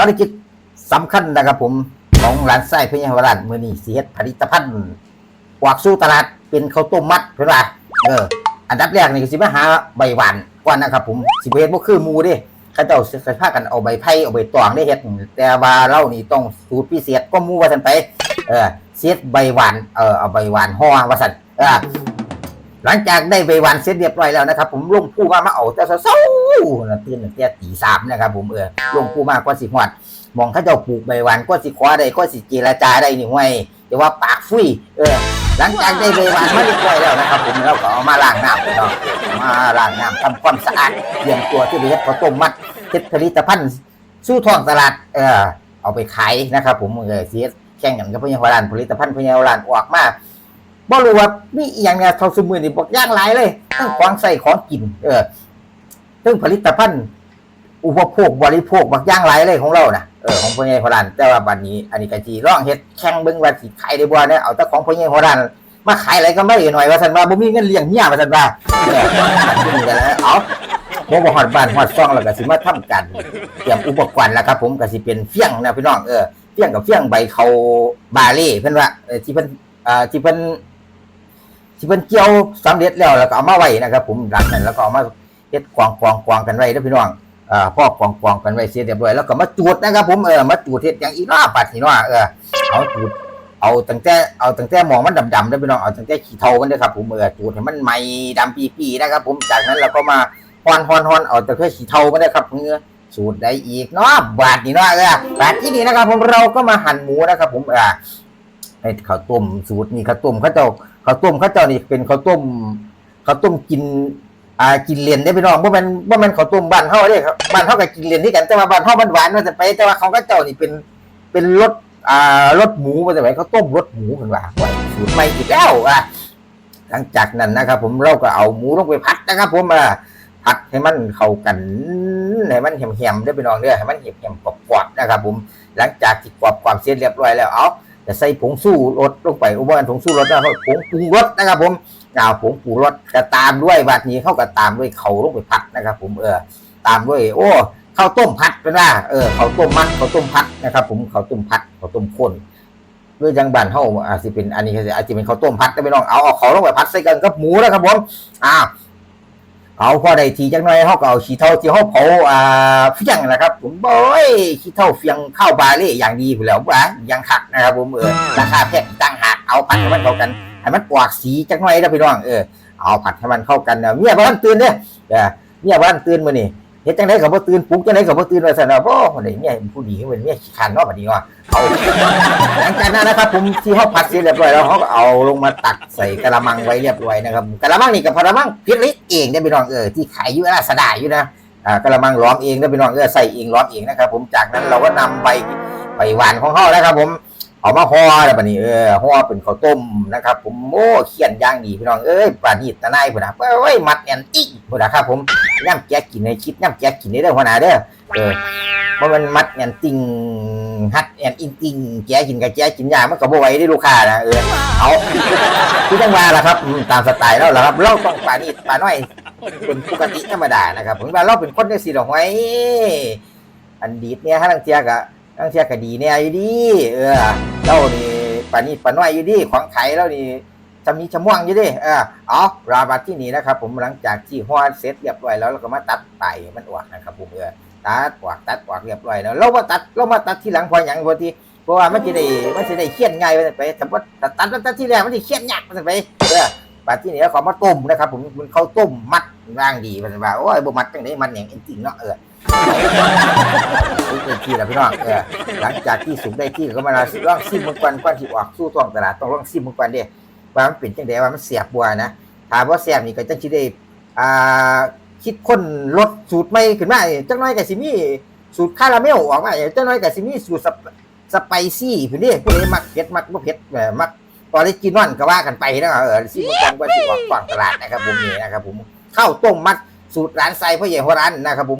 ภารกิจสำคัญนะครับผมของร้านไส้พญาวรันมือนี้เสียผลิตภัณฑ์วากสู้ตลาดเป็นข้าวต้มมัดเพื่อนเอออันดับแรกนี่ก็สิมาหาใบหวานก่อนนะครับผมสิบ่เฮ็ดบ่คือหมูเด้เขาเจ้าสิพากันเอาใบไผ่เอาใบตองได้เฮ็ดแต่ว่าเรานี่ต้องสูตรพิเศษก็มูว่าซั่นไป เออเสียดใบหวานเออเอาใบหวานห่อว่าซั่นเออ หลังจากได้ใบหวานเสร็จเรียบร้อยแล้วนะครับ ผมลงผู้มามาเอาแต่เช้าตื่นตั้งแต่ตีสามนะครับผมเออลงผู้มากว่าสิฮอดมองเขาเจ้าปลูกใบวานก็สิขอได้ก็สิเจรจาได้นี่ห้วยแต่ว่าปากฟุยเออหลังจากได้ใบวานมาเรียบร้อยแล้วนะครับ ผมเราก็เอามาล้างน้ำเนาะมาล้างน้ำทำความสะอาดเตรียมตัวที่จะเฮ็ดข้าวต้มมัดเฮ็ดผลิตภัณฑ์สู้ท้องตลาดเออเอาไปขายนะครับ ผมเออเสียแข่งกันกับพญาวรานผลิตภัณฑ์พญาวรานออกมา บ่รู้ว่ามีอหย่างเนี่ยเท่าสมือนี่บอกย่างหลายเลยทั้งของใส่ของกิน เออทั้งผลิตภัณฑ์อุปโภคบริโภคบักย่างหลายเลยของเรานะเออของพญาวรานแต่ว่าบัดนี้ อันนี้ก็สิร้องเฮ็ดแข่งเบิ่งว่าสิขายได้บ่เนี่ยเอาแต่ของพญาวรานมาขายอะไรก็ไม่หน่อยว่าสันว่าบ่มีเงินเลี้ยงเมียว่าสันว่าเออนี่กันแล้วเอาบ่บ่ฮอดบ้านฮอดซ่องแล้วก็สิมาทำกันเตรียมอุปกรณ์แล้วครับ ผมก็สิเป็นเฟี้ยงนะพี่น้องเออเฟี้ยงกับเฟี้ยงใบเขาบาเล่เพิ่นว่าเออที่เพิ่นอ่าที่เพิ่น ที่เพิ่นเกี่ยวสำเร็จแล้วแล้วก็เอามาไว้นะครับ ผมหลังนั้นแล้วก็เอามาเฮ็ดกวางกวางกวางกันไว้เด้อพี่น้องอ่าพ่อกวางกวางกันไว้เสร็จเรียบร้อยแล้วก็มาจูดนะครับ ผมเออมาจูดเฮ็ดอย่างอีน้าปัดนี่เนาะเออเอาจูดเอาตั้งแต่เอาตั้งแต่หมองมันดำๆได้อพี่น้องเอาตั้งแต่ขี้เทามันเด้ครับผมเออจูดให้มันใหม่ดำปีๆนะครับ ผมจากนั้นเราก็มาฮอนฮอนฮอนเอาตั้งแต่ขี้เทามันได้ครับเนื้อสูตรได้อีกเนาะบาทนี่เนาะเออบาทที่นี่นะครับ ผมเราก็มาหั่นหมูนะครับ ผมเออ ให้ข้าวต้มสูตรนี่ข้าวต้มข้าวเจ้าข้าวต้มข้าวเจ้านี่เป็นข้าวต้มข้าวต้มกินอ่ากินเลนได้พี่น้องว่ามันว่ามันข้าวต้มบ้านเฮาเด้ครับบ้านเฮาก็กินเลนที่กันแต่ว่าบ้านเฮามันหวานมันจะไปแต่ว่าเขาก็เจ้านี่เป็นเป็นรสอ่ารสหมูมาจากไหนเขาต้มรสหมูกันว่าสูตรใหม่อีกแล้วอะหลังจากนั้นนะครับ ผมเราก็เอาหมูลงไปผัดนะครับ ผมอะผัดให้มันเข้ากันให้มันแหมๆได้พี่น้องเด้อให้มันแหมๆกรอบๆนะครับ ผมหลังจากที่กรอบความเสร็จเรียบร้อยแล้วเอา จะใส่ผงสู้รสลงไปอุปกรณ์ผงสู้รสนะครับผงปรุงรสนะครับ ผมเอาผงปรุงรสจะตามด้วยบัดนี้เข้ากับตามด้วยเขาลงไปผัดนะครับ ผมเออตามด้วย โอ้ข้าวต้มพัดเป็นว่าเออข้าวต้มมัดข้าวต้มพัดนะครับ ผมข้าวต้มพัดข้าวต้มข้นด้วยจังบันเฮาอาจสิเป็นอันนี้อาจจะเป็นข้าวต้มพัดได้ไม่ต้องเอาเอาเขาลงไปพัดใส่กันกับหมูนะครับผมอ่า เอาพอได้ทีจังหน่อยเฮาก็เอาขี้เท่าที่เฮาเผาอ่าเฟียงนะครับ ผมบ่อยขี้เท่าเฟียงข้าวบาเล่อย่างดีอยู่แล้วว่าอย่างคักนะครับ ผมเออราคาแพงอีกต่างหากเอาผัดให้มันเข้ากันให้มันปวกสีจังหน่อยนะพี่น้องเออเอาผัดให้มันเข้ากันนะเมียบ่ทันตื่นเด้อเออเมียบ่ทันตื่นมื้อนี้ เฮ็ดจังได๋ก็บ่ตื่นปลุกจังได๋ก็บ่ตื่นว่าซั่นน่ะบ่คนใดเมียผู้ดีเป็นเมียขี้คร้านเนาะบัดนี้เนาะเอาหลังจากนั้นนะครับ ผมที่เฮาผัดเสร็จเรียบร้อยแล้วเฮาก็เอาลงมาตักใส่กะละมังไว้เรียบร้อยนะครับกะละมังนี่ก็กะละมังพิลิเองเด้พี่น้องเออที่ขายอยู่ลาซาด้าอยู่นะอ่ากะละมังล้อมเองเด้พี่น้องเออใส่เองล้อมเองนะครับ ผมจากนั้นเราก็นำใบใบหวานของเฮานะครับ ผมเอามาห่อแล้วบัดนี้เออห่อเป็นข้าวต้มนะครับ ผมโอ้เขียนอย่างดีพี่น้องเอ้ยปราณีตตะนายพุ่นน่ะเอ้ยมัดแอนติ๊กพุ่นน่ะครับผม ย่ำแกะกินให้คิดย่ำแกะกินได้เด้อหัวหน้าเด้อเออเพราะมันมัดแอนติงฮัดแอนอิงติงแกะกินกับแกะกินยามันก็บ่ไหวได้ลูกค้านะเออเอาคือจังว่าล่ะครับอืมตามสไตล์เราล่ะครับ เราต้องปานีตปาน้อยเป็นปกติธรรมดานะครับผมว่าเราเป็นคนจังซี่ดอกไว้อันดีดเนี่ยฮะลังเทียก็ลังเทียก็ดีเนี่ยอยู่ดี เออเรานี่ปานีตปาน้อยอยู่ดีของไทยเรานี่ จะมีชะม่วงอยู่ดิเออเอาราบัดที่นี่นะครับ ผมหลังจากที่ฮอดเสร็จเรียบร้อยแล้วเราก็มาตัดไปมันออกนะครับผมเออตัดออกตัดออกเรียบร้อยแล้วเรามาตัดเรามาตัดที่หลังพอหยังพอทีเพราะว่ามันจะได้มันจะได้เคี่ยนง่ายไปแต่ว่าตัดตัดตัดที่แรกมันจะเคี่ยนยากไปเออปัดที่นี่เขามาต้มนะครับ ผมมันเขาต้มมัดร่างดีมันว่าโอ้ยบ่มัดจังได๋มันอย่างจริงเนาะเออที่ละพี่น้องเออหลังจากที่สุกได้ที่ก็มาลองซิมมันก่อนก่อนที่ออกสู่ท้องตลาดต้องลองซิมมันก่อนเด้ ว่ามันเป็นจังไดว่ามันเสียบบัวนะถามว่าเสียบนี่ก็จังสิได้อ่าคิดคนลดสูตรใหม่ขึ้นมาจังน้อยก็สิมีสูตรคาราเมลออกมาจังน้อยก็สิมีสูตรสปสไปซี่พุ่นนี่ผู้ใดมักเผ็ดมักบ่เผ็ดเอ่อมักออริจินอลก็ว่ากันไปนะเออสิมันจังว่าสิออกฝั่งตลาดนะครับผมนี่นะครับผมข้าวต้มมัดสูตรร้านไซพ่อใหญ่หัวร้านนะครับผม